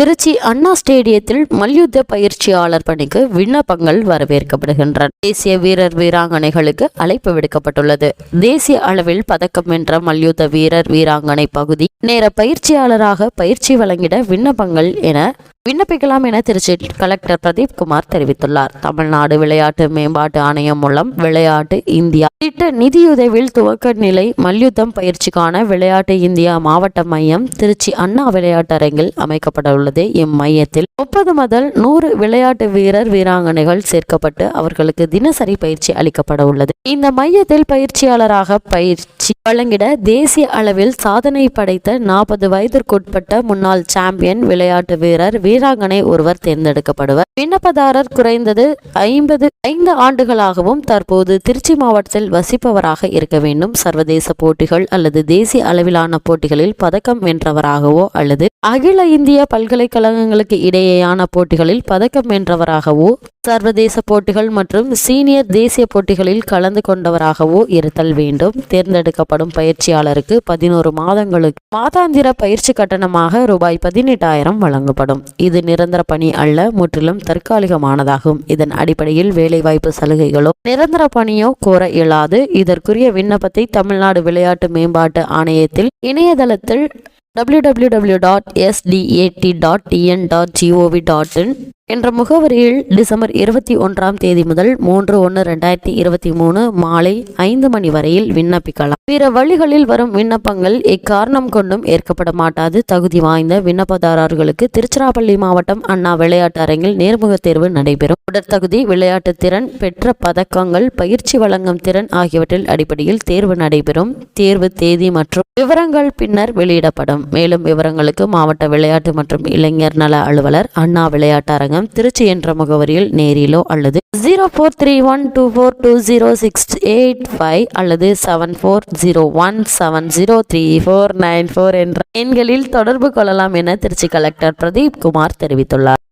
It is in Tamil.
திருச்சி அண்ணா ஸ்டேடியத்தில் மல்யுத்த பயிற்சியாளர் பணிக்கு விண்ணப்பங்கள் வரவேற்கப்படுகின்றன. தேசிய வீரர் வீராங்கனைகளுக்கு அழைப்பு விடுக்கப்பட்டுள்ளது. தேசிய அளவில் பதக்கம் வென்ற மல்யுத்த வீரர் வீராங்கனை பகுதி நேர பயிற்சியாளராக பயிற்சி வழங்கிட விண்ணப்பங்கள் என விண்ணப்பிக்கலாம் என திருச்சி கலெக்டர் பிரதீப் குமார் தெரிவித்துள்ளார். தமிழ்நாடு விளையாட்டு மேம்பாட்டு ஆணையம் மூலம் விளையாட்டு இந்தியா திட்ட நிதியுதவியில் துவக்க நிலை மல்யுத்தம் பயிற்சிக்கான விளையாட்டு இந்தியா மாவட்ட மையம் திருச்சி அண்ணா விளையாட்டரங்கில் அரங்கில் அமைக்கப்படவுள்ளது. இம்மையத்தில் முப்பது முதல் நூறு விளையாட்டு வீரர் வீராங்கனைகள் சேர்க்கப்பட்டு அவர்களுக்கு தினசரி பயிற்சி அளிக்கப்பட உள்ளது இந்த மையத்தில் பயிற்சியாளராக பயிற்சி வழங்கிட தேசிய அளவில் சாதனை படைத்த நாற்பது வயதிற்குட்பட்ட முன்னாள் சாம்பியன் விளையாட்டு வீரர் வீர வீராங்கனை ஒருவர் தேர்ந்தெடுக்கப்படுவர். விண்ணப்பதாரர் குறைந்தது ஐம்பது ஐந்து ஆண்டுகளாகவும் தற்போது திருச்சி மாவட்டத்தில் வசிப்பவராக இருக்க வேண்டும். சர்வதேச போட்டிகள் அல்லது தேசிய அளவிலான போட்டிகளில் பதக்கம் வென்றவராகவோ அல்லது அகில இந்திய பல்கலைக்கழகங்களுக்கு இடையேயான போட்டிகளில் பதக்கம் வென்றவராகவோ சர்வதேச போட்டிகள் மற்றும் சீனியர் தேசிய போட்டிகளில் கலந்து கொண்டவராகவோ இருத்தல் வேண்டும். தேர்ந்தெடுக்கப்படும் பயிற்சியாளருக்கு பதினோரு மாதங்களுக்கு மாதாந்திர பயிற்சி கட்டணமாக ரூபாய் பதினெட்டாயிரம் வழங்கப்படும். இது நிரந்தர பணி அல்ல முற்றிலும் தற்காலிகமானதாகும். இதன் அடிப்படையில் வேலைவாய்ப்பு சலுகைகளோ நிரந்தர பணியோ கோர இயலாது. இதற்குரிய விண்ணப்பத்தை தமிழ்நாடு விளையாட்டு மேம்பாட்டு ஆணையத்தில் இணையதளத்தில் WWW dot SDAT dot TN dot GOV dot in என்ற முகவரியில் டிசம்பர் இருபத்தி ஒன்றாம் தேதி முதல் மூன்று ஒன்று ரெண்டாயிரத்தி இருபத்தி மூணு மாலை ஐந்து மணி வரையில் விண்ணப்பிக்கலாம். பிற வழிகளில் வரும் விண்ணப்பங்கள் இக்காரணம் கொண்டும் ஏற்கப்பட மாட்டாது. தகுதி வாய்ந்த விண்ணப்பதாரர்களுக்கு திருச்சிராப்பள்ளி மாவட்டம் அண்ணா விளையாட்டு அரங்கில் நேர்முகத் தேர்வு நடைபெறும். உடற்தகுதி விளையாட்டு திறன் பெற்ற பதக்கங்கள் பயிற்சி வழங்கும் திறன் ஆகியவற்றில் அடிப்படையில் தேர்வு நடைபெறும். தேர்வு தேதி மற்றும் விவரங்கள் பின்னர் வெளியிடப்படும். மேலும் விவரங்களுக்கு மாவட்ட விளையாட்டு மற்றும் இளைஞர் நல அலுவலர் அண்ணா விளையாட்டு அரங்கம் திருச்சி என்ற முகவரியில் நேரிலோ அல்லது zero four three one two four two zero six eight five அல்லது seven four zero one seven zero three four nine four என்ற எண்களில் தொடர்பு கொள்ளலாம் என திருச்சி கலெக்டர் பிரதீப் குமார் தெரிவித்துள்ளார்.